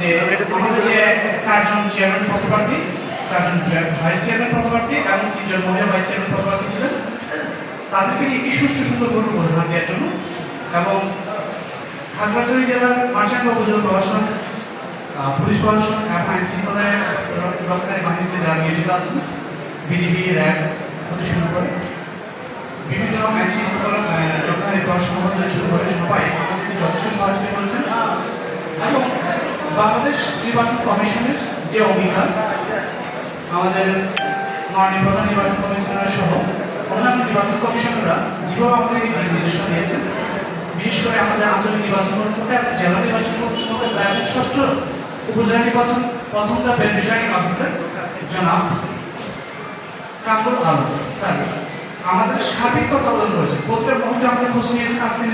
যে চারজন চেয়ারম্যান পদপ্রার্থী চারজন ভাইস চেয়ারম্যান পদপ্রার্থী এবং তিনজন মহিলা ভাইস চেয়ারম্যান পদপ্রার্থী ছিলেন। তাদেরকে একটি সুষ্ঠু সুন্দর গরু প্রধান দেওয়ার জন্য এবং খাগড়াছড়ি জেলার মার্চাঙ্গা উপজেলা প্রশাসন পুলিশ প্রশাসন এবং আইন শৃঙ্খলায় রক্ষাকারী বাহিনীতে যারা নিয়োজিত আছেন বিজিবি র্যাব হতে শুরু করে। বিভিন্ন আইন শৃঙ্খলা রক্ষাকারী প্রশাসন বাংলাদেশ নির্বাচন কমিশনের যে অঙ্গীকার আমাদের মাননীয় প্রধান নির্বাচন কমিশনার সহ অন্যান্য নির্বাচন কমিশনাররা যেভাবে আমাদের এই দিক নির্দেশনা দিয়েছেন, বিশেষ করে আমাদের আঞ্চলিক নির্বাচন কর্মকর্তা এবং জেলা নির্বাচন কর্মকর্তা দায়িত্ব ষষ্ঠ উপজেলা নির্বাচন প্রথম ধাপের রিটার্নিং অফিসার, জনাব কামরুল আলম। স্যার, আমাদের সার্বিক তত্ত্বাবধান রয়েছে। প্রত্যেক মুহূর্তে আমাদের খোঁজ নিয়েছেন আজকে